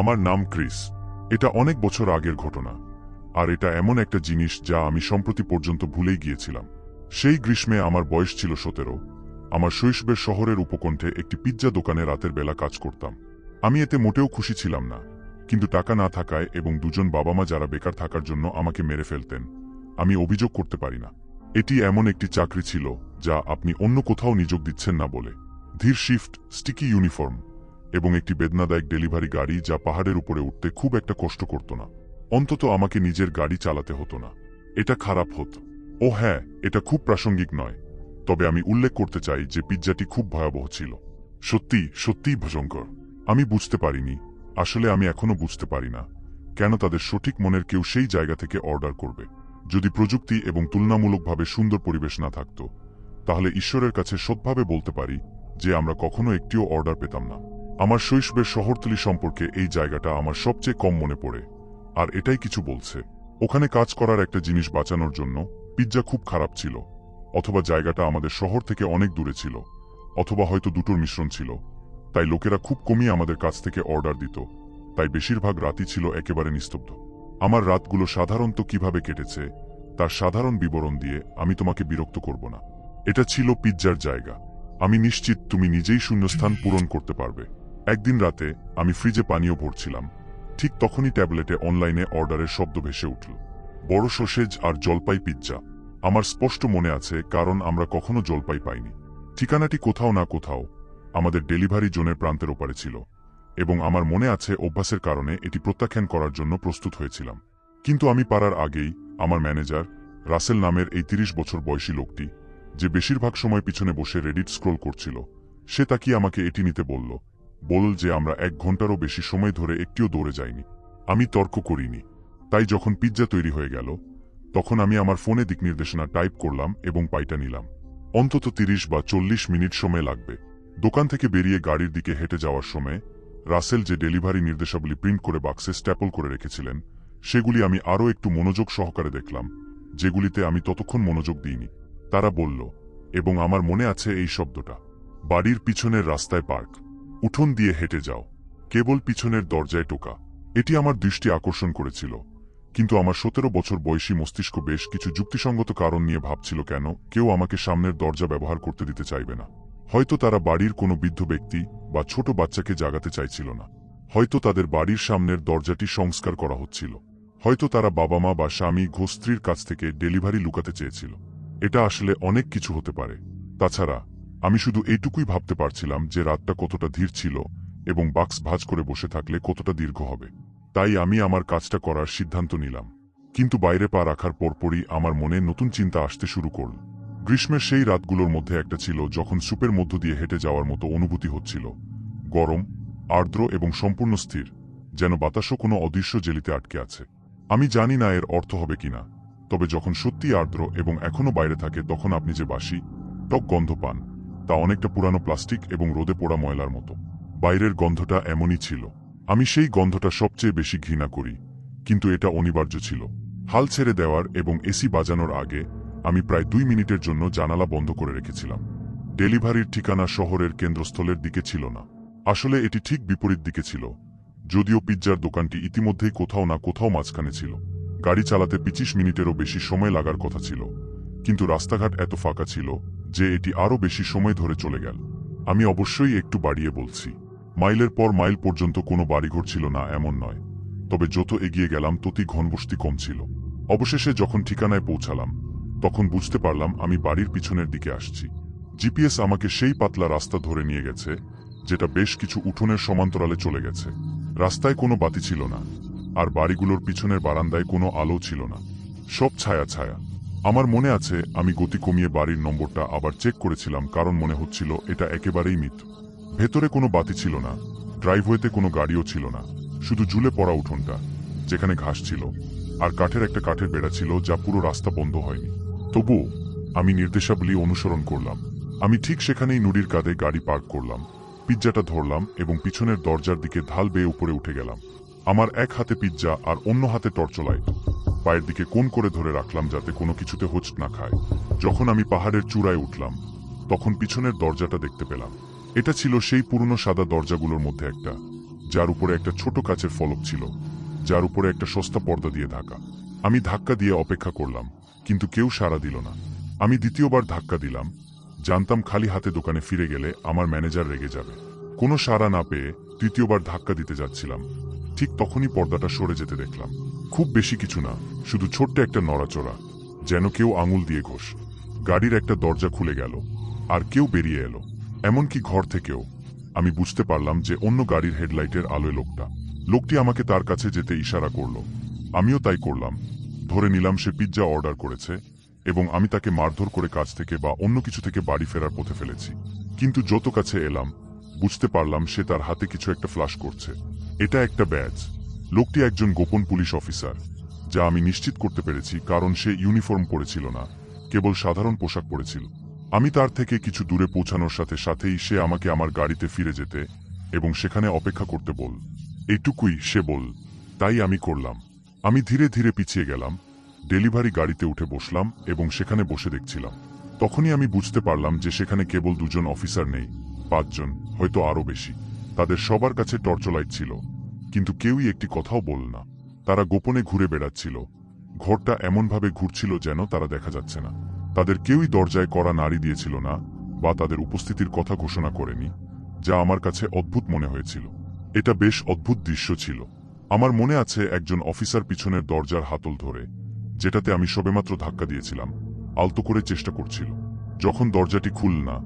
আমার নাম ক্রিস। এটা অনেক বছর আগের ঘটনা। আর এটা এমন একটা জিনিস যা আমি সম্প্রতি পর্যন্ত ভুলেই গিয়েছিলাম। সেই গ্রীষ্মে আমার বয়স ছিল সতেরো। আমার শৈশবের শহরের উপকণ্ঠে একটি পিৎজা দোকানে রাতের বেলা কাজ করতাম। আমি এতে মোটেও খুশি ছিলাম না। কিন্তু টাকা না থাকায় এবং দুজন বাবা মা যারা বেকার থাকার জন্য আমাকে মেরে ফেলতেন, আমি অভিযোগ করতে পারি না। এটি এমন একটি চাকরি ছিল যা আপনি অন্য কোথাও নিযোগ দিচ্ছেন না বলে। ধীর শিফট, স্টিকি ইউনিফর্ম। এবং একটি বেদনাদায়ক ডেলিভারি গাড়ি যা পাহাড়ের উপরে উঠতে খুব একটা কষ্ট করত না। অন্তত আমাকে নিজের গাড়ি চালাতে হতো না। এটা খারাপ হতো। ও হ্যাঁ এটা খুব প্রাসঙ্গিক নয়। তবে আমি উল্লেখ করতে চাই যে পিৎজাটি খুব ভয়াবহ ছিল। সত্যি, সত্যিই ভয়ঙ্কর। আমি বুঝতে পারিনি। আসলে আমি এখনও বুঝতে পারি না। কেন তাদের সঠিক মনের কেউ সেই জায়গা থেকে অর্ডার করবে? যদি প্রযুক্তি এবং তুলনামূলকভাবে সুন্দর পরিবেশ না থাকত, তাহলে ঈশ্বরের কাছে সৎভাবে বলতে পারি যে আমরা কখনো একটিও অর্ডার পেতাম না। আমার শৈশবের শহরতলি সম্পর্কে এই জায়গাটা আমার সবচেয়ে কম মনে পড়ে। আর এটাই কিছু বলছে। ওখানে কাজ করার একটা জিনিস বাঁচানোর জন্য পিৎজা খুব খারাপ ছিল, অথবা জায়গাটা আমাদের শহর থেকে অনেক দূরে ছিল, অথবা হয়তো দুটোর মিশ্রণ ছিল। তাই লোকেরা খুব কমই আমাদের কাছ থেকে অর্ডার দিত। তাই বেশিরভাগ রাতই ছিল একেবারে নিস্তব্ধ। আমার রাতগুলো সাধারণত কীভাবে কেটেছে, তার সাধারণ বিবরণ দিয়ে আমি তোমাকে বিরক্ত করব না। এটা ছিল পিৎজার জায়গা। আমি নিশ্চিত তুমি নিজেই শূন্যস্থান পূরণ করতে পারবে। একদিন রাতে আমি ফ্রিজে পানীয় ভরছিলাম। ঠিক তখনই ট্যাবলেটে অনলাইনে অর্ডারের শব্দ ভেসে উঠল। বড় সসেজ আর জলপাই পিৎজা। আমার স্পষ্ট মনে আছে, কারণ আমরা কখনো জলপাই পাইনি। ঠিকানাটি কোথাও না কোথাও আমাদের ডেলিভারি জোনের প্রান্তের ওপারে ছিল। এবং আমার মনে আছে, অভ্যাসের কারণে এটি প্রত্যাখ্যান করার জন্য প্রস্তুত হয়েছিলাম। কিন্তু আমি পারার আগেই আমার ম্যানেজার, রাসেল নামের এই তিরিশ বছর বয়সী লোকটি, যে বেশিরভাগ সময় পিছনে বসে রেডিট স্ক্রোল করছিল, সে তাকিয়ে আমাকে এটি নিতে বলল বলল যে আমরা এক ঘন্টারও বেশি সময় ধরে একটিও দৌড়ে যাইনি। আমি তর্ক করিনি। তাই যখন পিৎজা তৈরি হয়ে গেল, তখন আমি আমার ফোনে দিক নির্দেশনা টাইপ করলাম এবং পাইটা নিলাম। অন্তত তিরিশ বা চল্লিশ মিনিট সময় লাগবে। দোকান থেকে বেরিয়ে গাড়ির দিকে হেঁটে যাওয়ার সময় রাসেল যে ডেলিভারি নির্দেশাবলী প্রিন্ট করে বাক্সে স্ট্যাপল করে রেখেছিলেন, সেগুলি আমি আরও একটু মনোযোগ সহকারে দেখলাম, যেগুলিতে আমি ততক্ষণ মনোযোগ দিইনি। তারা বলল, এবং আমার মনে আছে এই শব্দটা, বাড়ির পিছনের রাস্তায় পার্ক। উঠোন দিয়ে হেঁটে যাও। কেবল পিছনের দরজায় টোকা। এটি আমার দৃষ্টি আকর্ষণ করেছিল। কিন্তু আমার সতেরো বছর বয়সী মস্তিষ্ক বেশ কিছু যুক্তিসঙ্গত কারণ নিয়ে ভাবছিল, কেন? কেউ আমাকে সামনের দরজা ব্যবহার করতে দিতে চাইবে না। হয়তো তারা বাড়ির কোনো বৃদ্ধ ব্যক্তি বা ছোট বাচ্চাকে জাগাতে চাইছিল না। হয়তো তাদের বাড়ির সামনের দরজাটি সংস্কার করা হচ্ছিল। হয়তো তারা বাবা মা বা স্বামী ঘোস্ত্রীর কাছ থেকে ডেলিভারি লুকাতে চেয়েছিল। এটা আসলে অনেক কিছু হতে পারে। তাছাড়া আমি শুধু এইটুকুই ভাবতে পারছিলাম যে রাতটা কতটা ধীর ছিল এবং বাক্স ভাজ করে বসে থাকলে কতটা দীর্ঘ হবে। তাই আমি আমার কাজটা করার সিদ্ধান্ত নিলাম। কিন্তু বাইরে পা রাখার পরপরই আমার মনে নতুন চিন্তা আসতে শুরু করল। গ্রীষ্মের সেই রাতগুলোর মধ্যে একটা ছিল যখন সুপের মধ্য দিয়ে হেঁটে যাওয়ার মতো অনুভূতি হচ্ছিল। গরম, আর্দ্র এবং সম্পূর্ণ স্থির, যেন বাতাসও কোনো অদৃশ্য জেলিতে আটকে আছে। আমি জানি না এর অর্থ হবে কিনা তবে যখন সত্যি আর্দ্র এবং এখনও বাইরে থাকে তখন আপনি যে বাসি টক গন্ধ পান। তা অনেকটা পুরানো প্লাস্টিক এবং রোদে পোড়া ময়লার মতো। বাইরের গন্ধটা এমনই ছিল। আমি সেই গন্ধটা সবচেয়ে বেশি ঘৃণা করি, কিন্তু এটা অনিবার্য ছিল। হাল ছেড়ে দেওয়ার এবং এসি বাজানোর আগে আমি প্রায় দুই মিনিটের জন্য জানালা বন্ধ করে রেখেছিলাম। ডেলিভারির ঠিকানা শহরের কেন্দ্রস্থলের দিকে ছিল না। আসলে এটি ঠিক বিপরীত দিকে ছিল, যদিও পিৎজার দোকানটি ইতিমধ্যেই কোথাও না কোথাও মাঝখানে ছিল। গাড়ি চালাতে পঁচিশ মিনিটেরও বেশি সময় লাগার কথা ছিল, কিন্তু রাস্তাঘাট এত ফাঁকা ছিল যে এটি আরও বেশি সময় ধরে চলে গেল। আমি অবশ্যই একটু বাড়িয়ে বলছি। মাইলের পর মাইল পর্যন্ত কোনো বাড়িঘর ছিল না, এমন নয়। তবে যত এগিয়ে গেলাম, ততই ঘনবস্তি কম ছিল। অবশেষে যখন ঠিকানায় পৌঁছালাম, তখন বুঝতে পারলাম আমি বাড়ির পিছনের দিকে আসছি। জিপিএস আমাকে সেই পাতলা রাস্তা ধরে নিয়ে গেছে, যেটা বেশ কিছু উঠোনের সমান্তরালে চলে গেছে। রাস্তায় কোনো বাতি ছিল না, আর বাড়িগুলোর পিছনের বারান্দায় কোনো আলো ছিল না। সব ছায়া ছায়া। আমার মনে আছে, আমি গতি কমিয়ে বাড়ির নম্বরটা আবার চেক করেছিলাম, কারণ মনে হচ্ছিল এটা একেবারেই মিথ। ভেতরে কোনো বাতি ছিল না, ড্রাইভওয়েতে কোনো গাড়িও ছিল না, শুধু ঝুলে পড়া উঠোনটা, যেখানে ঘাস ছিল, আর কাঠের একটা কাঠের বেড়া ছিল যা পুরো রাস্তা বন্ধ হয়নি। তবুও, আমি নির্দেশাবলী অনুসরণ করলাম। আমি ঠিক সেখানেই নুড়ির কাঁধে গাড়ি পার্ক করলাম পিৎজাটা ধরলাম এবং পিছনের দরজার দিকে ঢাল বেয়ে উপরে উঠে গেলাম। আমার এক হাতে পিৎজা আর অন্য হাতে টর্চলাইট। পায়ের দিকে কোন করে ধরে রাখলাম যাতে কোনো কিছুতে হোচ না খায়। যখন আমি পাহাড়ের চূড়ায় উঠলাম, তখন পিছনের দরজাটা দেখতে পেলাম। এটা ছিল সেই পুরনো সাদা দরজাগুলোর মধ্যে একটা, যার উপরে একটা ছোট কাচের ফলক ছিল, যার উপরে একটা সস্তা পর্দা দিয়ে ঢাকা। আমি ধাক্কা দিয়ে অপেক্ষা করলাম, কিন্তু কেউ সাড়া দিল না। আমি দ্বিতীয়বার ধাক্কা দিলাম, জানতাম খালি হাতে দোকানে ফিরে গেলে আমার ম্যানেজার রেগে যাবে। কোনো সাড়া না পেয়ে তৃতীয়বার ধাক্কা দিতে যাচ্ছিলাম। ঠিক তখনই পর্দাটা সরে যেতে দেখলাম। খুব বেশি কিছু না, শুধু ছোট্ট একটা নড়াচড়া, যেন কেউ আঙুল দিয়ে ঘোষ। গাড়ির একটা দরজা খুলে গেল, আর কেউ বেরিয়ে এলো। এমনকি ঘর থেকেও। আমি বুঝতে পারলাম যে অন্য গাড়ির হেডলাইটের আলোয় লোকটা। লোকটি আমাকে তার কাছে যেতে ইশারা করল। আমিও তাই করলাম। ধরে নিলাম সে পিৎজা অর্ডার করেছে, এবং আমি তাকে মারধর করে কাজ থেকে বা অন্য কিছু থেকে বাড়ি ফেরার পথে ফেলেছি। কিন্তু যত কাছে এলাম, বুঝতে পারলাম সে তার হাতে কিছু একটা ফ্লাশ করছে। এটা একটা ব্যাজ লোকটি একজন গোপন পুলিশ অফিসার, যা আমি নিশ্চিত করতে পেরেছি কারণ সে ইউনিফর্ম পরেছিল না, কেবল সাধারণ পোশাক পরেছিল। আমি তার থেকে কিছু দূরে পৌঁছানোর সাথে সাথেই সে আমাকে আমার গাড়িতে ফিরে যেতে এবং সেখানে অপেক্ষা করতে বল। এইটুকুই সে বল, তাই আমি করলাম। আমি ধীরে ধীরে পিছিয়ে গেলাম, ডেলিভারি গাড়িতে উঠে বসলাম এবং সেখানে বসে দেখছিলাম। তখনই আমি বুঝতে পারলাম যে সেখানে কেবল দুজন অফিসার নেই, পাঁচজন, হয়তো আরও বেশি। তাদের সবার কাছে টর্চলাইট ছিল। কিন্তু কেউই একটি কথাও বলল না। তারা গোপনে ঘুরে বেড়াচ্ছিল। ঘরটা এমনভাবে ঘুরছিল যেন তারা দেখা যাচ্ছে না। তাদের কেউই দরজায় করা নাড়ি দিয়েছিল না, বা তাদের উপস্থিতির কথা ঘোষণা করেনি, যা আমার কাছে অদ্ভুত মনে হয়েছিল। এটা বেশ অদ্ভুত দৃশ্য ছিল। আমার মনে আছে একজন অফিসার পিছনের দরজার হাতল ধরে, যেটাতে আমি সবেমাত্র ধাক্কা দিয়েছিলাম, আলতো করে চেষ্টা করছিল। যখন দরজাটি খুলল না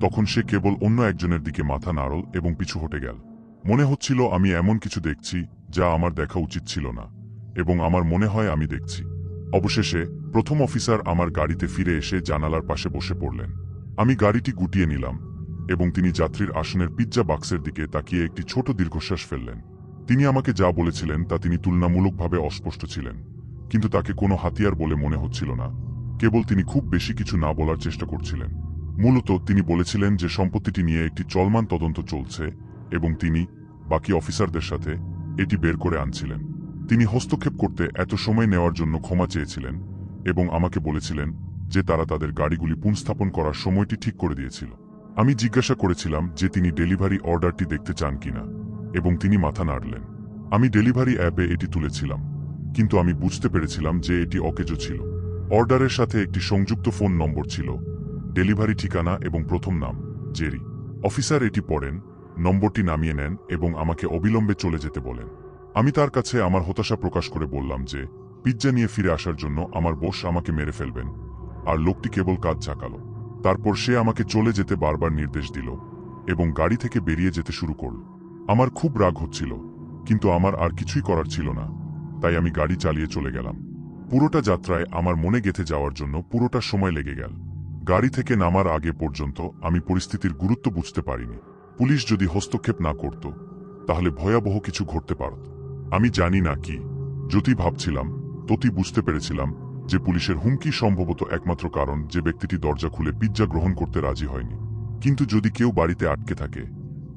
তখন সে কেবল অন্য একজনের দিকে মাথা নাড়ল এবং পিছু হটে গেল। মনে হচ্ছিল আমি এমন কিছু দেখছি যা আমার দেখা উচিত ছিল না, এবং আমার মনে হয় আমি দেখছি। অবশেষে প্রথম অফিসার আমার গাড়িতে ফিরে এসে জানালার পাশে বসে পড়লেন। আমি গাড়িটি গুটিয়ে নিলাম, এবং তিনি যাত্রীর আসনের পিজ্জা বাক্সের দিকে তাকিয়ে একটি ছোট দীর্ঘশ্বাস ফেললেন। তিনি আমাকে যা বলেছিলেন তা তিনি তুলনামূলকভাবে অস্পষ্ট ছিলেন, কিন্তু তাকে কোনো হাতিয়ার বলে মনে হচ্ছিল না। কেবল তিনি খুব বেশি কিছু না বলার চেষ্টা করছিলেন। মূলত তিনি বলেছিলেন যে সম্পত্তিটি নিয়ে একটি চলমান তদন্ত চলছে, এবং তিনি বাকি অফিসারদের সাথে এটি বের করে আনছিলেন। তিনি হস্তক্ষেপ করতে এত সময় নেওয়ার জন্য ক্ষমা চেয়েছিলেন এবং আমাকে বলেছিলেন যে তারা তাদের গাড়িগুলি পুনঃস্থাপন করার সময়টি ঠিক করে দিয়েছিল। আমি জিজ্ঞাসা করেছিলাম যে তিনি ডেলিভারি অর্ডারটি দেখতে চান কিনা এবং তিনি মাথা নাড়লেন। আমি ডেলিভারি অ্যাপে এটি তুলেছিলাম, কিন্তু আমি বুঝতে পেরেছিলাম যে এটি অকেজো ছিল। অর্ডারের সাথে একটি সংযুক্ত ফোন নম্বর ছিল, ডেলিভারি ঠিকানা এবং প্রথম নাম, জেরি। অফিসার এটি পড়েন নম্বরটি নামিয়ে নেন এবং আমাকে অবিলম্বে চলে যেতে বলেন। আমি তার কাছে আমার হতাশা প্রকাশ করে বললাম যে, পিজ্জা নিয়ে ফিরে আসার জন্য আমার বোস আমাকে মেরে ফেলবেন। আর লোকটি কেবল কাজ ঝাঁকালো। তারপর সে আমাকে চলে যেতে বারবার নির্দেশ দিল এবং গাড়ি থেকে বেরিয়ে যেতে শুরু করল। আমার খুব রাগ হচ্ছিল, কিন্তু আমার আর কিছুই করার ছিল না, তাই আমি গাড়ি চালিয়ে চলে গেলাম। পুরোটা যাত্রায় আমার মনে গেথে যাওয়ার জন্য পুরোটা সময় লেগে গেল। গাড়ি থেকে নামার আগে পর্যন্ত আমি পরিস্থিতির গুরুত্ব বুঝতে পারিনি। পুলিশ যদি হস্তক্ষেপ না করত, তাহলে ভয়াবহ কিছু ঘটতে পারত। আমি জানি না কি। যদি ভাবছিলাম, ততি বুঝতে পেরেছিলাম যে পুলিশের হুমকি সম্ভবত একমাত্র কারণ যে ব্যক্তিটি দরজা খুলে পিৎজা গ্রহণ করতে রাজি হয়নি। কিন্তু যদি কেউ বাড়িতে আটকে থাকে,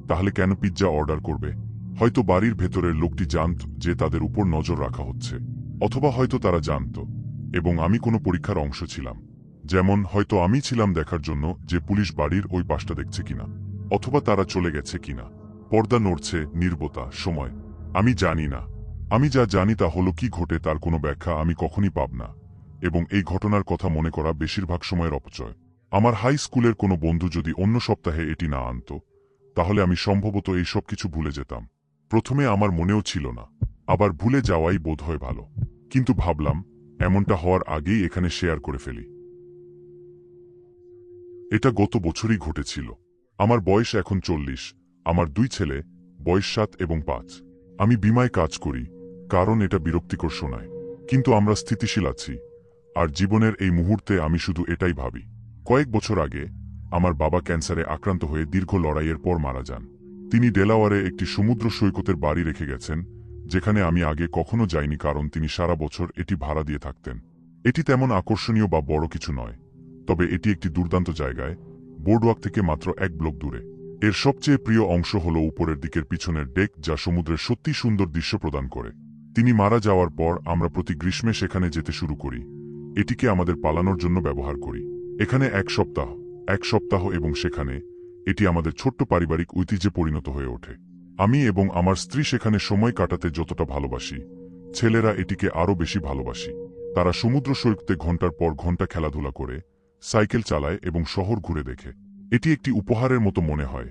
তাহলে কেন পিৎজা অর্ডার করবে? হয়তো বাড়ির ভেতরের লোকটি জানত যে তাদের উপর নজর রাখা হচ্ছে, অথবা হয়তো তারা জানত এবং আমি কোনো পরীক্ষার অংশ ছিলাম। যেমন হয়তো আমি ছিলাম দেখার জন্য যে পুলিশ বাড়ির ওই পাশটা দেখছে কিনা। অথবা তারা চলে গেছে কিনা। পর্দা নড়ছে, নির্বতা, সময়। আমি জানি না। আমি যা জানি তা হলো কি ঘটে তার কোনো ব্যাখ্যা আমি কখনই পাব না। এবং এই ঘটনার কথা মনে করা বেশিরভাগ সময়ের অপচয়। আমার হাই স্কুলের কোনো বন্ধু যদি অন্য সপ্তাহে এটি না আনত, তাহলে আমি সম্ভবত এই সব কিছু ভুলে যেতাম। প্রথমে আমার মনেও ছিল না। আবার ভুলে যাওয়াই বোধ হয় ভালো। কিন্তু ভাবলাম, এমনটা হওয়ার আগেই এখানে শেয়ার করে ফেলি। এটা গত বছরই ঘটেছিল। আমার বয়স এখন চল্লিশ। আমার দুই ছেলে, বয়স সাত এবং পাঁচ। আমি বিমায় কাজ করি, কারণ এটা বিরক্তিকর শোনায়। কিন্তু আমরা স্থিতিশীল আছি, আর জীবনের এই মুহূর্তে আমি শুধু এটাই ভাবি। কয়েক বছর আগে, আমার বাবা ক্যান্সারে আক্রান্ত হয়ে দীর্ঘ লড়াইয়ের পর মারা যান। তিনি ডেলাওয়ারে একটি সমুদ্র সৈকতের বাড়ি রেখে গেছেন, যেখানে আমি আগে কখনো যাইনি কারণ তিনি সারা বছর এটি ভাড়া দিয়ে থাকতেন। এটি তেমন আকর্ষণীয় বা বড় কিছু নয়, তবে এটি একটি দুর্দান্ত জায়গায় বোর্ডওয়াক থেকে মাত্র এক ব্লক দূরে। এর সবচেয়ে প্রিয় অংশ হল উপরের দিকের পিছনের ডেক যা সমুদ্রের সত্যি সুন্দর দৃশ্য প্রদান করে। তিনি মারা যাওয়ার পর আমরা প্রতি গ্রীষ্মে সেখানে যেতে শুরু করি। এটিকে আমাদের পালানোর জন্য ব্যবহার করি। এখানে এক সপ্তাহ এক সপ্তাহ এবং সেখানে এটি আমাদের ছোট্ট পারিবারিক ঐতিহ্যে পরিণত হয়ে ওঠে। আমি এবং আমার স্ত্রী সেখানে সময় কাটাতে যতটা ভালোবাসি। ছেলেরা এটিকে আরও বেশি ভালোবাসি। তারা সমুদ্র সৈকতে ঘণ্টার পর ঘণ্টা খেলাধুলা করে সাইকেল চালায় এবং শহর ঘুরে দেখে। এটি একটি উপহারের মতো মনে হয়,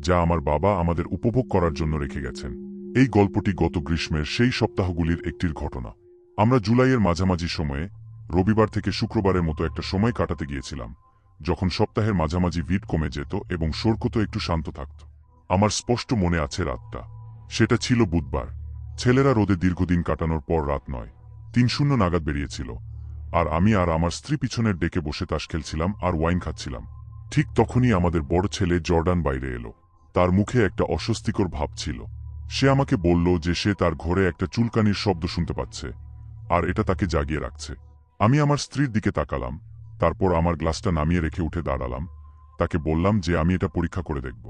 যা আমার বাবা আমাদের উপভোগ করার জন্য রেখে গেছেন। এই গল্পটি গত গ্রীষ্মের সেই সপ্তাহগুলির একটির ঘটনা। আমরা জুলাইয়ের মাঝামাঝি সময়ে, রবিবার থেকে শুক্রবারের মতো একটা সময় কাটাতে গিয়েছিলাম, যখন সপ্তাহের মাঝামাঝি ভিড় কমে যেত এবং সর্কত একটু শান্ত থাকত। আমার স্পষ্ট মনে আছে রাতটা। সেটা ছিল বুধবার। ছেলেরা রোদে দীর্ঘদিন কাটানোর পর রাত নয়, তিন শূন্য নাগাদ বেরিয়েছিল। আর আমি আর আমার স্ত্রী পিছনের ডেকে বসে তাস খেলছিলাম আর ওয়াইন খাচ্ছিলাম। ঠিক তখনই আমাদের বড় ছেলে জর্ডান বাইরে এলো। তার মুখে একটা অস্বস্তিকর ভাব ছিল। সে আমাকে বলল যে সে তার ঘরে একটা চুলকানির শব্দ শুনতে পাচ্ছে, আর এটা তাকে জাগিয়ে রাখছে। আমি আমার স্ত্রীর দিকে তাকালাম, তারপর আমার গ্লাসটা নামিয়ে রেখে উঠে দাঁড়ালাম। তাকে বললাম যে আমি এটা পরীক্ষা করে দেখব।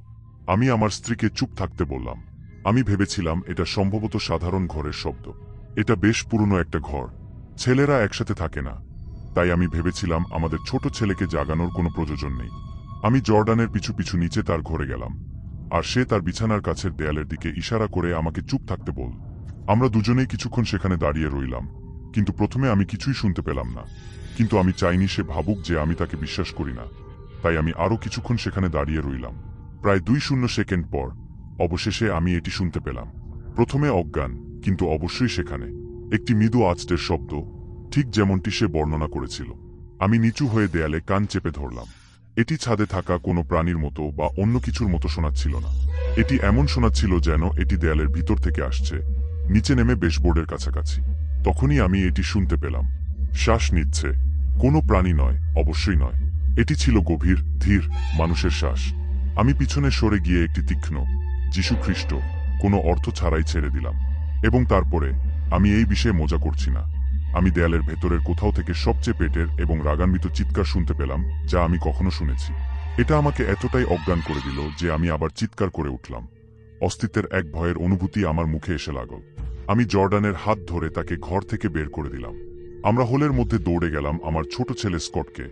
আমি আমার স্ত্রীকে চুপ থাকতে বললাম। আমি ভেবেছিলাম এটা সম্ভবত সাধারণ ঘরের শব্দ। এটা বেশ পুরনো একটা ঘর। ছেলেরা একসাথে থাকে না। তাই আমি ভেবেছিলাম আমাদের ছোট ছেলেকে জাগানোর কোনো প্রয়োজন নেই। আমি জর্ডানের পিছু পিছু নিচে তার ঘরে গেলাম। আর সে তার বিছানার কাছের দেয়ালের দিকে ইশারা করে আমাকে চুপ থাকতে বল আমরা দুজনেই কিছুক্ষণ সেখানে দাঁড়িয়ে রইলাম। কিন্তু প্রথমে আমি কিছুই শুনতে পেলাম না। কিন্তু আমি চাইনি সে ভাবুক যে আমি তাকে বিশ্বাস করি না। তাই আমি আরও কিছুক্ষণ সেখানে দাঁড়িয়ে রইলাম। প্রায় দুই শূন্য সেকেন্ড পর অবশেষে আমি এটি শুনতে পেলাম। প্রথমে অজ্ঞান, কিন্তু অবশ্যই সেখানে। একটি মৃদু আঁচটের শব্দ, ঠিক যেমনটি সে বর্ণনা করেছিল। আমি নিচু হয়ে দেয়ালে কান চেপে ধরলাম। এটি ছাদে থাকা কোনো প্রাণীর মতো বা অন্য কিছুর মতো শোনাচ্ছিল না। এটি এমন শোনাচ্ছিল যেন এটি দেয়ালের ভিতর থেকে আসছে, নিচে নেমে বেশবোর্ডের কাছাকাছি। তখনই আমি এটি শুনতে পেলাম। শ্বাস নিচ্ছে। কোনো প্রাণী নয়, অবশ্যই নয়। এটি ছিল গভীর, ধীর, মানুষের শ্বাস। আমি পিছনে সরে গিয়ে একটি তীক্ষ্ণ যীশু খ্রিস্ট কোনো অর্থ ছাড়াই ছেড়ে দিলাম এবং তারপরে আমি এই বিষয়ে মজা করছি না। আমি দেয়ালের ভেতরের কোথাও থেকে সবচেয়ে পেটের এবং রাগান্বিত চিৎকার শুনতে পেলাম, যা আমি কখনো শুনেছি। এটা আমাকে এতটাই অজ্ঞান করে দিল যে আমি আবার চিৎকার করে উঠলাম। অস্তিত্বের এক ভয়ের অনুভূতি আমার মুখে এসে লাগল। আমি জর্ডানের হাত ধরে তাকে ঘর থেকে বের করে দিলাম। আমরা হোলের মধ্যে দৌড়ে গেলাম আমার ছোট ছেলে স্কটকে,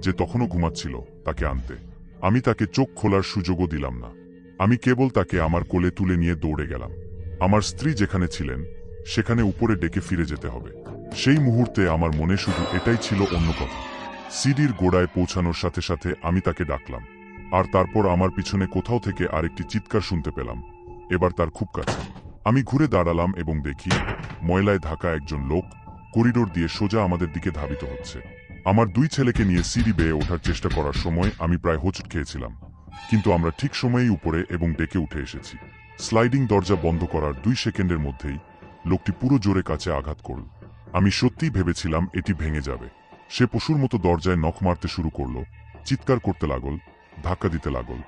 যে তখনও ঘুমাচ্ছিল তাকে আনতে। আমি তাকে চোখ খোলার সুযোগও দিলাম না। আমি কেবল তাকে আমার কোলে তুলে নিয়ে দৌড়ে গেলাম। আমার স্ত্রী যেখানে ছিলেন সেখানে উপরে ডেকে ফিরে যেতে হবে। সেই মুহূর্তে আমার মনে শুধু এটাই ছিল অন্য কথা। সিডির গোড়ায় পৌঁছানোর সাথে সাথে আমি তাকে ডাকলাম। আর তারপর আমার পিছনে কোথাও থেকে আরেকটি চিৎকার শুনতে পেলাম। এবার তার খুব কাছে। আমি ঘুরে দাঁড়ালাম এবং দেখি, ময়লায় ঢাকা একজন লোক করিডোর দিয়ে সোজা আমাদের দিকে ধাবিত হচ্ছে। আমার দুই ছেলেকে নিয়ে সিঁড়ি বেয়ে ওঠার চেষ্টা করার সময় আমি প্রায় হোঁচট খেয়েছিলাম। কিন্তু আমরা ঠিক সময়েই উপরে এবং ডেকে উঠে এসেছি। স্লাইডিং দরজা বন্ধ করার দুই সেকেন্ডের মধ্যেই লোকটি পুরো জোরে কাছে আঘাত করল। আমি সত্যিই ভেবেছিলাম এটি ভেঙে যাবে। সে পশুর মতো দরজায় নখ মারতে শুরু করল, চিৎকার করতে লাগল, ধাক্কা দিতে লাগল,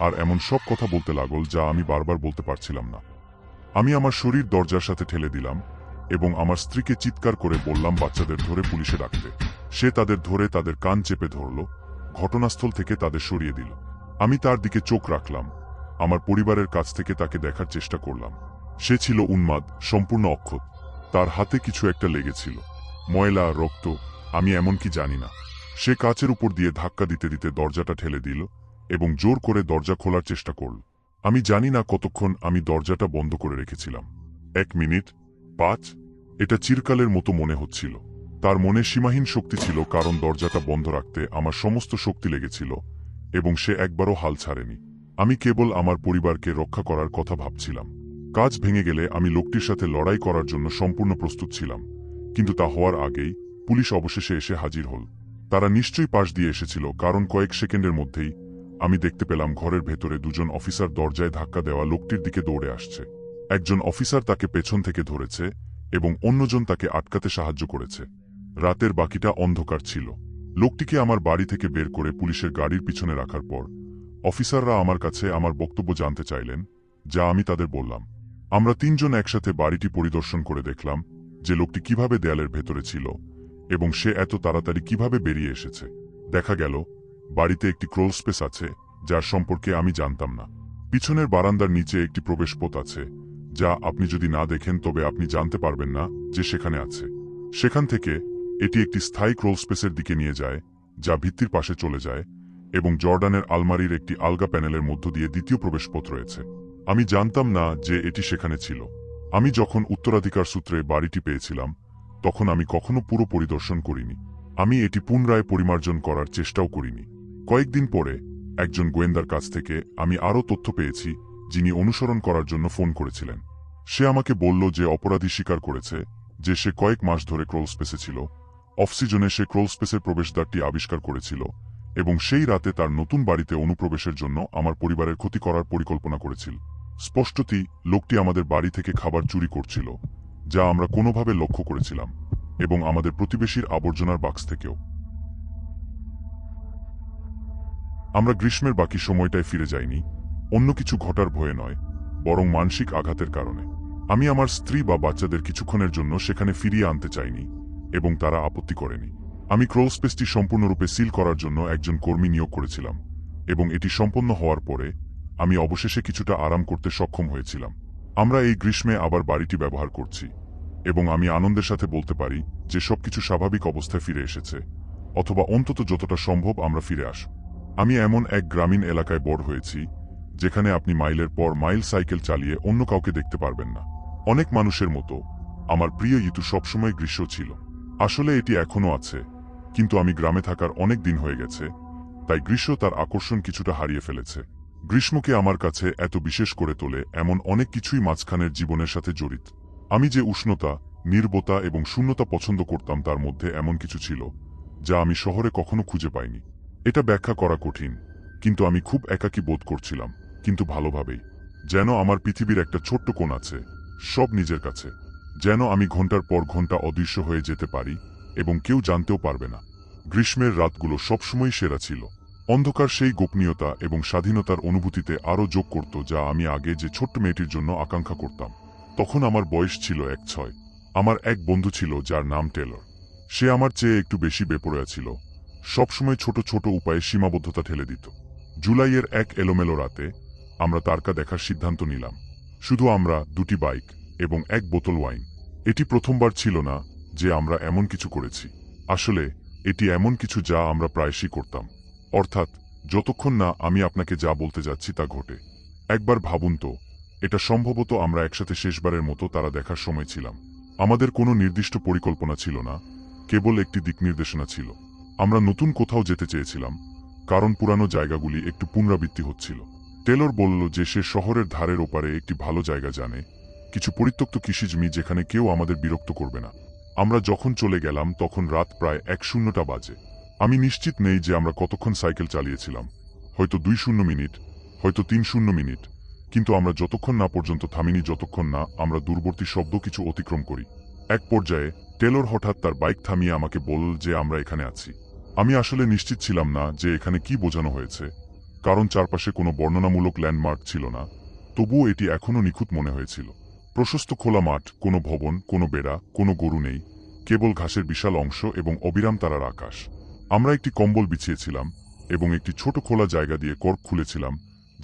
আর এমন সব কথা বলতে লাগল যা আমি বারবার বলতে পারছিলাম না। আমি আমার শরীর দরজার সাথে ঠেলে দিলাম এবং আমার স্ত্রীকে চিৎকার করে বললাম বাচ্চাদের ধরে পুলিশে ডাকতে। সে তাদের ধরে তাদের কান চেপে ধরল, ঘটনাস্থল থেকে তাদের সরিয়ে দিল। আমি তার দিকে চোখ রাখলাম, আমার পরিবারের কাছ থেকে তাকে দেখার চেষ্টা করলাম। সে ছিল উন্মাদ, সম্পূর্ণ অক্ষত। তার হাতে কিছু একটা লেগেছিল। ময়লা, রক্ত, আমি এমনকি জানি না। সে কাচের উপর দিয়ে ধাক্কা দিতে দিতে দরজাটা ঠেলে দিল এবং জোর করে দরজা খোলার চেষ্টা করল। আমি জানি না কতক্ষণ আমি দরজাটা বন্ধ করে রেখেছিলাম। এক মিনিট, পাঁচ, এটা চিরকালের মতো মনে হচ্ছিল। তার মনে সীমাহীন শক্তি ছিল, কারণ দরজাটা বন্ধ রাখতে আমার সমস্ত শক্তি লেগেছিল এবং সে একবারও হাল ছাড়েনি। আমি কেবল আমার পরিবারকে রক্ষা করার কথা ভাবছিলাম। কাজ ভেঙে গেলে আমি লোকটির সাথে লড়াই করার জন্য সম্পূর্ণ প্রস্তুত ছিলাম। কিন্তু তা হওয়ার আগেই পুলিশ অবশেষে এসে হাজির হল। তারা নিশ্চয়ই পাশ দিয়ে এসেছিল, কারণ কয়েক সেকেন্ডের মধ্যেই আমি দেখতে পেলাম ঘরের ভেতরে দুজন অফিসার দরজায় ধাক্কা দেওয়া লোকটির দিকে দৌড়ে আসছে। একজন অফিসার তাকে পেছন থেকে ধরেছে এবং অন্যজন তাকে আটকাতে সাহায্য করেছে। রাতের বাকিটা অন্ধকার ছিল। লোকটিকে আমার বাড়ি থেকে বের করে পুলিশের গাড়ির পিছনে রাখার পর অফিসাররা আমার কাছে আমার বক্তব্য জানতে চাইলেন, যা আমি তাদের বললাম। আমরা তিনজন একসাথে বাড়িটি পরিদর্শন করে দেখলাম যে লোকটি কীভাবে দেয়ালের ভেতরে ছিল এবং সে এত তাড়াতাড়ি কীভাবে বেরিয়ে এসেছে। দেখা গেল, বাড়িতে একটি ক্রোল স্পেস আছে, যার সম্পর্কে আমি জানতাম না। পিছনের বারান্দার নিচে একটি প্রবেশপথ আছে, যা আপনি যদি না দেখেন তবে আপনি জানতে পারবেন না যে সেখানে আছে। সেখান থেকে এটি একটি স্থায়ী ক্রোল স্পেসের দিকে নিয়ে যায়, যা ভিত্তির পাশে চলে যায় এবং জর্ডানের আলমারির একটি আলগা প্যানেলের মধ্য দিয়ে দ্বিতীয় প্রবেশপথ রয়েছে। আমি জানতাম না যে এটি সেখানে ছিল। আমি যখন উত্তরাধিকার সূত্রে বাড়িটি পেয়েছিলাম, তখন আমি কখনো পুরো পরিদর্শন করিনি। আমি এটি পুনরায় পরিমার্জন করার চেষ্টাও করিনি। কয়েকদিন পরে একজন গোয়েন্দার কাছ থেকে আমি আরও তথ্য পেয়েছি, যিনি অনুসরণ করার জন্য ফোন করেছিলেন। সে আমাকে বলল যে অপরাধী স্বীকার করেছে যে সে কয়েক মাস ধরে ক্রোলস্পেসে ছিল। অফসিজনে সে ক্রোলস্পেসের প্রবেশদ্বারটি আবিষ্কার করেছিল এবং সেই রাতে তার নতুন বাড়িতে অনুপ্রবেশের জন্য আমার পরিবারের ক্ষতি করার পরিকল্পনা করেছিল। স্পষ্টতই লোকটি আমাদের বাড়ি থেকে খাবার চুরি করছিল, যা আমরা কোনোভাবে লক্ষ্য করেছিলাম, এবং আমাদের প্রতিবেশীর আবর্জনার বাক্স থেকেও। আমরা গ্রীষ্মের বাকি সময়টায় ফিরে যাইনি, অন্য কিছু ঘটার ভয়ে নয়, বরং মানসিক আঘাতের কারণে। আমি আমার স্ত্রী বা বাচ্চাদের কিছুক্ষণের জন্য সেখানে ফিরিয়ে আনতে চাইনি, এবং তারা আপত্তি করেনি। আমি ক্রোল স্পেসটি সম্পূর্ণরূপে সিল করার জন্য একজন কর্মী নিয়োগ করেছিলাম, এবং এটি সম্পন্ন হওয়ার পরে আমি অবশেষে কিছুটা আরাম করতে সক্ষম হয়েছিলাম। আমরা এই গ্রীষ্মে আবার বাড়িটি ব্যবহার করছি, এবং আমি আনন্দের সাথে বলতে পারি যে সবকিছু স্বাভাবিক অবস্থায় ফিরে এসেছে, অথবা অন্তত যতটা সম্ভব আমরা ফিরে আস, আমি এমন এক গ্রামীণ এলাকায় বড় হয়েছি, যেখানে আপনি মাইলের পর মাইল সাইকেল চালিয়ে অন্য কাউকে দেখতে পারবেন না। অনেক মানুষের মতো, আমার প্রিয় ঋতু সবসময় গ্রীষ্ম ছিল। আসলে এটি এখনও আছে, কিন্তু আমি গ্রামে থাকার অনেক দিন হয়ে গেছে, তাই গ্রীষ্ম তার আকর্ষণ কিছুটা হারিয়ে ফেলেছে। গ্রীষ্মকে আমার কাছে এত বিশেষ করে তোলে এমন অনেক কিছুই মাঝখানের জীবনের সাথে জড়িত। আমি যে উষ্ণতা, নির্বতা এবং শূন্যতা পছন্দ করতাম তার মধ্যে এমন কিছু ছিল, যা আমি শহরে কখনো খুঁজে পাইনি। এটা ব্যাখ্যা করা কঠিন, কিন্তু আমি খুব একাকী বোধ করছিলাম, কিন্তু ভালোভাবেই। যেন আমার পৃথিবীর একটা ছোট্ট কোণ আছে, সব নিজের কাছে। যেন আমি ঘণ্টার পর ঘণ্টা অদৃশ্য হয়ে যেতে পারি এবং কেউ জানতেও পারবে না। গ্রীষ্মের রাতগুলো সবসময় সেরা ছিল। অন্ধকার সেই গোপনীয়তা এবং স্বাধীনতার অনুভূতিতে আরও যোগ করত যা আমি আগে যে ছোট্ট মেয়েটির জন্য আকাঙ্ক্ষা করতাম। তখন আমার বয়স ছিল এক ছয়। আমার এক বন্ধু ছিল যার নাম টেলর। সে আমার চেয়ে একটু বেশি বেপরোয়া ছিল। সবসময় ছোট ছোট উপায়ে সীমাবদ্ধতা ঠেলে দিত। জুলাইয়ের এক এলোমেলো রাতে আমরা তারকা দেখার সিদ্ধান্ত নিলাম। শুধু আমরা, দুটি বাইক এবং এক বোতল ওয়াইন। এটি প্রথমবার ছিল না যে আমরা এমন কিছু করেছি। আসলে, এটি এমন কিছু যা আমরা প্রায়শই করতাম। অর্থাৎ, যতক্ষণ না আমি আপনাকে যা বলতে যাচ্ছি তা ঘটে। একবার ভাবুন তো, এটা সম্ভবত আমরা একসাথে শেষবারের মতো তারা দেখার সময় ছিলাম। আমাদের কোনো নির্দিষ্ট পরিকল্পনা ছিল না, কেবল একটি দিক নির্দেশনা ছিল। আমরা নতুন কোথাও যেতে চেয়েছিলাম, কারণ পুরানো জায়গাগুলি একটু পুনরাবৃত্তি হচ্ছিল। টেলর বলল যে সে শহরের ধারের ওপারে একটি ভালো জায়গা জানে, কিছু পরিত্যক্ত কৃষিজমি যেখানে কেউ আমাদের বিরক্ত করবে না। আমরা যখন চলে গেলাম, তখন রাত প্রায় এক শূন্যটা বাজে। আমি নিশ্চিত নেই যে আমরা কতক্ষণ সাইকেল চালিয়েছিলাম। হয়তো দুই শূন্য মিনিট, হয়তো তিন শূন্য মিনিট, কিন্তু আমরা যতক্ষণ না পর্যন্ত থামিনি, যতক্ষণ না আমরা দূরবর্তী শব্দ কিছু অতিক্রম করি। এক পর্যায়ে টেলর হঠাৎ তার বাইক থামিয়ে আমাকে বলল যে আমরা এখানে আছি। আমি আসলে নিশ্চিত ছিলাম না যে এখানে কি বোঝানো হয়েছে, কারণ চারপাশে কোনো বর্ণনামূলক ল্যান্ডমার্ক ছিল না। তবুও এটি এখনও নিখুঁত মনে হয়েছিল। প্রশস্ত খোলা মাঠ, কোনো ভবন, কোনো বেড়া, কোনো গরু নেই, কেবল ঘাসের বিশাল অংশ এবং অবিরাম তারার আকাশ। আমরা একটি কম্বল বিছিয়েছিলাম এবং একটি ছোট খোলা জায়গা দিয়ে কর্ক খুলেছিলাম,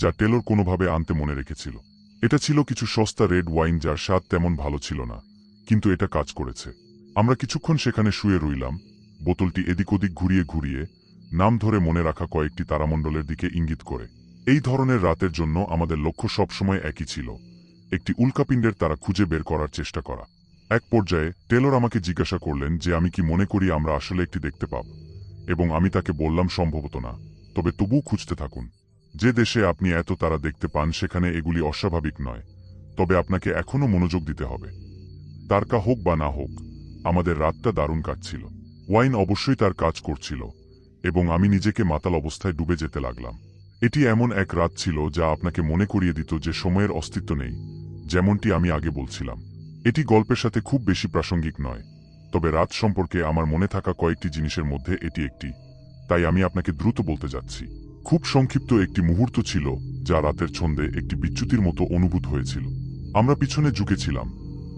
যা টেলর কোনোভাবে আনতে মনে রেখেছিল। এটা ছিল কিছু সস্তা রেড ওয়াইন যার স্বাদ তেমন ভালো ছিল না, কিন্তু এটা কাজ করেছে। আমরা কিছুক্ষণ সেখানে শুয়ে রইলাম, বোতলটি এদিক ওদিক ঘুরিয়ে ঘুরিয়ে, নাম ধরে মনে রাখা কয়েকটি তারামণ্ডলের দিকে ইঙ্গিত করে। এই ধরনের রাতের জন্য আমাদের লক্ষ্য সবসময় একই ছিল, একটি উল্কাপিণ্ডের তারা খুঁজে বের করার চেষ্টা করা। এক পর্যায়ে টেলর আমাকে জিজ্ঞাসা করলেন যে আমি কি মনে করি আমরা আসলে একটি দেখতে পাব। এবং আমি তাকে বললাম সম্ভবত না, তবে তবুও খুঁজতে থাকুন। যে দেশে আপনি এত তারা দেখতে পান, সেখানে এগুলি অস্বাভাবিক নয়, তবে আপনাকে এখনও মনোযোগ দিতে হবে। তারকা হোক বা না হোক, আমাদের রাতটা দারুণ কাটছিল। ওয়াইন অবশ্যই তার কাজ করছিল, এবং আমি নিজেকে মাতাল অবস্থায় ডুবে যেতে লাগলাম। এটি এমন এক রাত ছিল যা আপনাকে মনে করিয়ে দিত যে সময়ের অস্তিত্ব নেই, যেমনটি আমি আগে বলছিলাম। এটি গল্পের সাথে খুব বেশি প্রাসঙ্গিক নয়। তবে রাত সম্পর্কে আমার মনে থাকা কয়েকটি জিনিসের মধ্যে এটি একটি। তাই আমি আপনাকে দ্রুত বলতে যাচ্ছি। খুব সংক্ষিপ্ত একটি মুহূর্ত ছিল, যা রাতের ছন্দে একটি বিচ্যুতির মতো অনুভূত হয়েছিল। আমরা পিছনে ঝুঁকেছিলাম,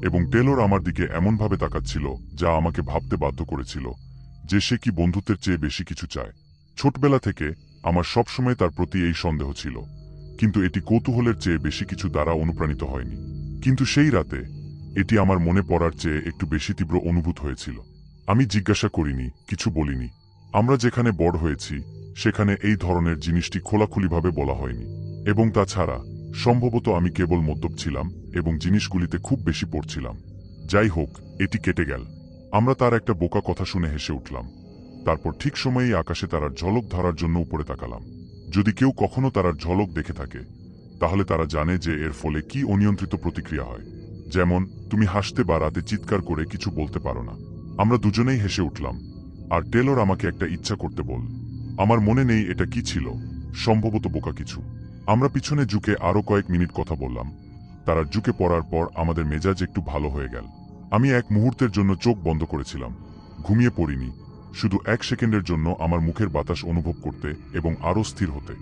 এবং টেলর আমার দিকে এমনভাবে তাকাচ্ছিল, যা আমাকে ভাবতে বাধ্য করেছিল, যে সে কি বন্ধুত্বের চেয়ে বেশি কিছু চায়। ছোটবেলা থেকে, আমার সবসময় তার প্রতি এই সন্দেহ ছিল, কিন্তু এটি কৌতূহলের চেয়ে বেশি কিছু দ্বারা অনুপ্রাণিত হয়নি। কিন্তু সেই রাতে এটি আমার মনে পড়ার চেয়ে একটু বেশি তীব্র অনুভূত হয়েছিল। আমি জিজ্ঞাসা করিনি, কিছু বলিনি। আমরা যেখানে বড় হয়েছি, সেখানে এই ধরনের জিনিসটি খোলাখুলিভাবে বলা হয়নি। এবং তাছাড়া, সম্ভবত আমি কেবল মদ্যপ ছিলাম এবং জিনিসগুলিতে খুব বেশি পড়ছিলাম। যাই হোক, এটি কেটে গেল। আমরা তার একটা বোকা কথা শুনে হেসে উঠলাম। তারপর ঠিক সময়েই আকাশে তারার ঝলক ধরার জন্য উপরে তাকালাম। যদি কেউ কখনো তারার ঝলক দেখে থাকে, তাহলে তারা জানে যে এর ফলে কি অনিয়ন্ত্রিত প্রতিক্রিয়া হয়। যেমন, তুমি হাসতে বা রাতে চিৎকার করে কিছু বলতে পারো না। আমরা দুজনেই হেসে উঠলাম। আর টেলর আমাকে একটা ইচ্ছা করতে বল আমার মনে নেই এটা কি ছিল, সম্ভবত বোকা কিছু। আমরা পিছনে জুকে আরও কয়েক মিনিট কথা বললাম। তারা জুকে পড়ার পর আমাদের মেজাজ একটু ভালো হয়ে গেল। আমি এক মুহূর্তের জন্য চোখ বন্ধ করেছিলাম। ঘুমিয়ে পড়িনি। শুধু এক সেকেন্ডের জন্য আমার মুখের বাতাস অনুভব করতে এবং আরও স্থির হতে।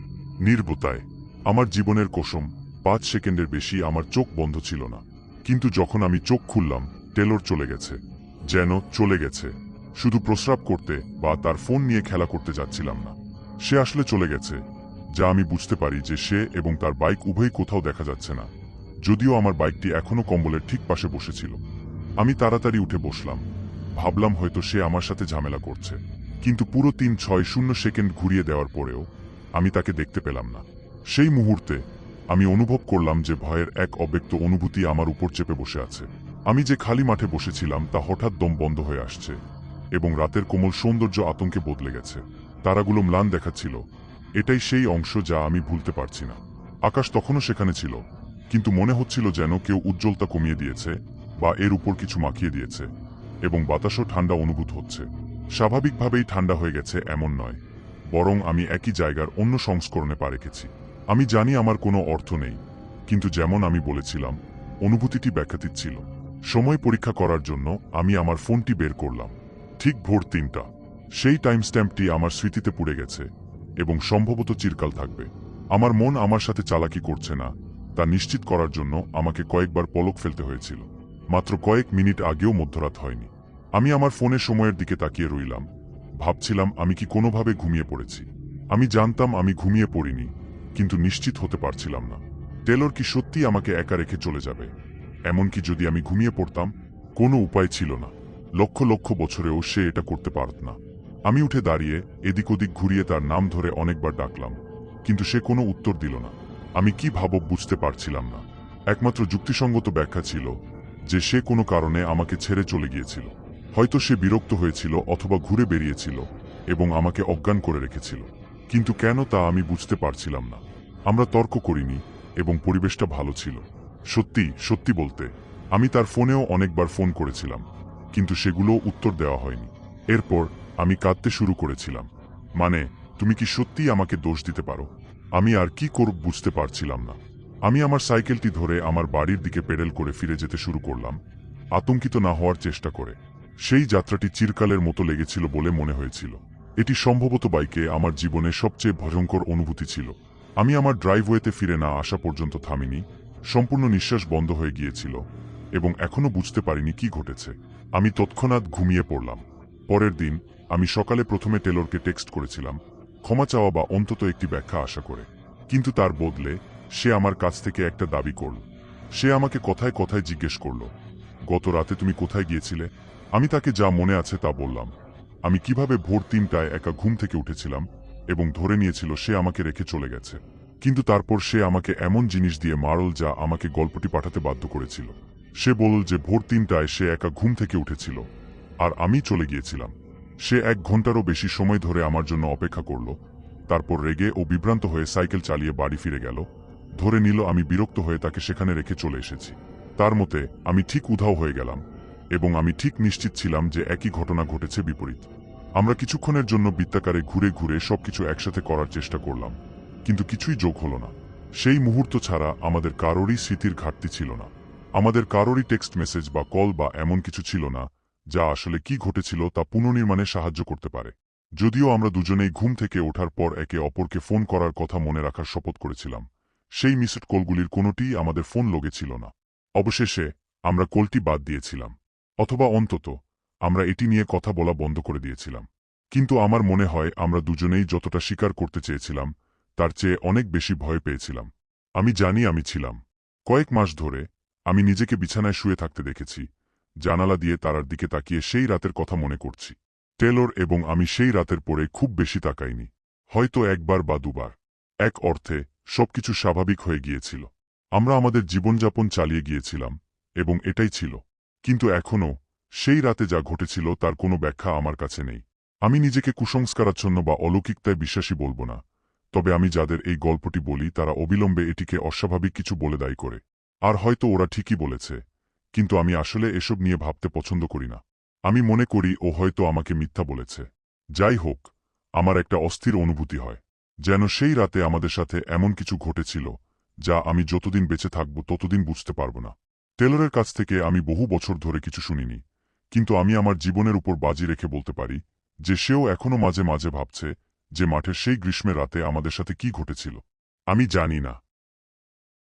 নির্বতায়। আমার জীবনের কোসম পাঁচ সেকেন্ডের বেশি আমার চোখ বন্ধ ছিল না। কিন্তু যখন আমি চোখ খুললাম, টেলর চলে গেছে। যেন চলে গেছে। শুধু প্রস্রাব করতে বা তার ফোন নিয়ে খেলা করতে যাচ্ছিলাম না। সে আসলে চলে গেছে, যা আমি বুঝতে পারি যে সে এবং তার বাইক উভয়ই কোথাও দেখা যাচ্ছে না। যদিও আমার বাইকটি এখনও কম্বলের ঠিক পাশে বসেছিল। আমি তাড়াতাড়ি উঠে বসলাম। ভাবলাম হয়তো সে আমার সাথে ঝামেলা করছে। কিন্তু পুরো তিন ছয় শূন্য সেকেন্ড ঘুরিয়ে দেওয়ার পরেও আমি তাকে দেখতে পেলাম না। সেই মুহূর্তে আমি অনুভব করলাম যে ভয়ের এক অব্যক্ত অনুভূতি আমার উপর চেপে বসে আছে। আমি যে খালি মাঠে বসেছিলাম তা হঠাৎ দম বন্ধ হয়ে আসছে এবং রাতের কোমল সৌন্দর্য আতঙ্কে বদলে গেছে। তারাগুলো ম্লান দেখাচ্ছিল। এটাই সেই অংশ যা আমি ভুলতে পারছি না। আকাশ তখনও সেখানে ছিল, কিন্তু মনে হচ্ছিল যেন কেউ উজ্জ্বলতা কমিয়ে দিয়েছে বা এর উপর কিছু মাখিয়ে দিয়েছে এবং বাতাসও ঠান্ডা অনুভূত হচ্ছে। স্বাভাবিকভাবেই ঠান্ডা হয়ে গেছে এমন নয়, বরং আমি একই জায়গার অন্য সংস্করণে পা রেখেছি। আমি জানি আমার কোনো অর্থ নেই, কিন্তু যেমন আমি বলেছিলাম, অনুভূতিটি ব্যাখ্যাতীত ছিল। সময় পরীক্ষা করার জন্য আমি আমার ফোনটি বের করলাম। ঠিক ভোর তিনটা। সেই টাইম স্ট্যাম্পটি আমার স্মৃতিতে পুড়ে গেছে এবং সম্ভবত চিরকাল থাকবে। আমার মন আমার সাথে চালাকি করছে না, তা নিশ্চিত করার জন্য আমাকে কয়েকবার পলক ফেলতে হয়েছিল। মাত্র কয়েক মিনিট আগেও মধ্যরাত হয়নি। আমি আমার ফোনের সময়ের দিকে তাকিয়ে রইলাম। ভাবছিলাম আমি কি কোনোভাবে ঘুমিয়ে পড়েছি। আমি জানতাম আমি ঘুমিয়ে পড়িনি। কিন্তু নিশ্চিত হতে পারছিলাম না। টেলর কি সত্যি আমাকে একা রেখে চলে যাবে? এমনকি যদি আমি ঘুমিয়ে পড়তাম, কোনো উপায় ছিল না। লক্ষ লক্ষ বছরেও সে এটা করতে পারত না। আমি উঠে দাঁড়িয়ে এদিক ওদিক ঘুরিয়ে তার নাম ধরে অনেকবার ডাকলাম, কিন্তু সে কোনো উত্তর দিল না। আমি কি ভাবব বুঝতে পারছিলাম না। একমাত্র যুক্তিসঙ্গত ব্যাখ্যা ছিল যে সে কোনো কারণে আমাকে ছেড়ে চলে গিয়েছিল। হয়তো সে বিরক্ত হয়েছিল অথবা ঘুরে বেরিয়েছিল এবং আমাকে অজ্ঞান করে রেখেছিল। কিন্তু কেন তা আমি বুঝতে পারছিলাম না। আমরা তর্ক করিনি এবং পরিবেশটা ভালো ছিল। সত্যি সত্যি বলতে, আমি তার ফোনেও অনেকবার ফোন করেছিলাম, কিন্তু সেগুলো উত্তর দেওয়া হয়নি। এরপর আমি কাঁদতে শুরু করেছিলাম। মানে তুমি কি সত্যি আমাকে দোষ দিতে পারো? আমি আর কি করব বুঝতে পারছিলাম না। আমি আমার সাইকেলটি ধরে আমার বাড়ির দিকে পেডেল করে ফিরে যেতে শুরু করলাম, আতঙ্কিত না হওয়ার চেষ্টা করে। সেই যাত্রাটি চিরকালের মতো লেগেছিল বলে মনে হয়েছিল। এটি সম্ভবত বাইকে আমার জীবনে সবচেয়ে ভয়ঙ্কর অনুভূতি ছিল। আমি আমার ড্রাইভওয়েতে ফিরে না আসা পর্যন্ত থামিনি, সম্পূর্ণ নিঃশ্বাস বন্ধ হয়ে গিয়েছিল এবং এখনও বুঝতে পারিনি কি ঘটেছে। আমি তৎক্ষণাৎ ঘুমিয়ে পড়লাম। পরের দিন আমি সকালে প্রথমে টেলরকে টেক্সট করেছিলাম, ক্ষমা চাওয়া বা অন্তত একটি ব্যাখ্যা আশা করে। কিন্তু তার বদলে সে আমার কাছ থেকে একটা দাবি করল। সে আমাকে কথায় কথায় জিজ্ঞেস করল, গত রাতে তুমি কোথায় গিয়েছিলে? আমি তাকে যা মনে আছে তা বললাম। আমি কীভাবে ভোর তিনটায় একা ঘুম থেকে উঠেছিলাম এবং ধরে নিয়েছিল সে আমাকে রেখে চলে গেছে। কিন্তু তারপর সে আমাকে এমন জিনিস দিয়ে মারল যা আমাকে গল্পটি পাঠাতে বাধ্য করেছিল। সে বলল যে ভোর তিনটায় সে একা ঘুম থেকে উঠেছিল, আর আমি চলে গিয়েছিলাম। সে এক ঘন্টারও বেশি সময় ধরে আমার জন্য অপেক্ষা করল, তারপর রেগে ও বিভ্রান্ত হয়ে সাইকেল চালিয়ে বাড়ি ফিরে গেল। ধরে নিল আমি বিরক্ত হয়ে তাকে সেখানে রেখে চলে এসেছি। তার মতে আমি ঠিক উধাও হয়ে গেলাম। এবং আমি ঠিক নিশ্চিত ছিলাম যে একই ঘটনা ঘটেছে বিপরীত। আমরা কিছুক্ষণের জন্য বৃত্তাকারে ঘুরে ঘুরে সবকিছু একসাথে করার চেষ্টা করলাম, কিন্তু কিছুই যোগ হলো না। সেই মুহূর্ত ছাড়া আমাদের কারোরই স্মৃতির ঘাটতি ছিল না। আমাদের কারোরই টেক্সট মেসেজ বা কল বা এমন কিছু ছিল না, যা আসলে কি ঘটেছিল তা পুনর্নির্মাণে সাহায্য করতে পারে। যদিও আমরা দুজনেই ঘুম থেকে ওঠার পর একে অপরকে ফোন করার কথা মনে রাখার শপথ করেছিলাম, সেই মিসড কলগুলির কোনোটিই আমাদের ফোন লোগে ছিল না। অবশেষে আমরা কলটি বাদ দিয়েছিলাম। অথবা অন্তত, আমরা এটি নিয়ে কথা বলা বন্ধ করে দিয়েছিলাম। কিন্তু আমার মনে হয় আমরা দুজনেই যতটা স্বীকার করতে চেয়েছিলাম, তার চেয়ে অনেক বেশি ভয় পেয়েছিলাম। আমি জানি আমি ছিলাম। কয়েক মাস ধরে আমি নিজেকে বিছানায় শুয়ে থাকতে দেখেছি, জানালা দিয়ে তারার দিকে তাকিয়ে সেই রাতের কথা মনে করছি। টেলর এবং আমি সেই রাতের পরে খুব বেশি তাকাইনি, হয়তো একবার বা দুবার। এক অর্থে, সবকিছু স্বাভাবিক হয়ে গিয়েছিল। আমরা আমাদের জীবনযাপন চালিয়ে গিয়েছিলাম, এবং এটাই ছিল। কিন্তু এখনও, সেই রাতে যা ঘটেছিল তার কোনো ব্যাখ্যা আমার কাছে নেই। আমি নিজেকে কুসংস্কারাচ্ছন্ন বা অলৌকিকতায় বিশ্বাসী বলব না, তবে আমি যাদের এই গল্পটি বলি তারা অবিলম্বে এটিকে অস্বাভাবিক কিছু বলে দায়ী করে। আর হয়তো ওরা ঠিকই বলেছে, কিন্তু আমি আসলে এসব নিয়ে ভাবতে পছন্দ করি না। আমি মনে করি ও হয়তো আমাকে মিথ্যা বলেছে। যাই হোক, আমার একটা অস্থির অনুভূতি হয়, যেন সেই রাতে আমাদের সাথে এমন কিছু ঘটেছিল, যা আমি যতদিন বেঁচে থাকব ততদিন বুঝতে পারব না। টেলরের কাছ থেকে আমি বহু বছর ধরে কিছু শুনিনি, কিন্তু আমি আমার জীবনের উপর বাজি রেখে বলতে পারি যে সেও এখনও মাঝে মাঝে ভাবছে যে মাঠের সেই গ্রীষ্মের রাতে আমাদের সাথে কি ঘটেছিল। আমি জানি না।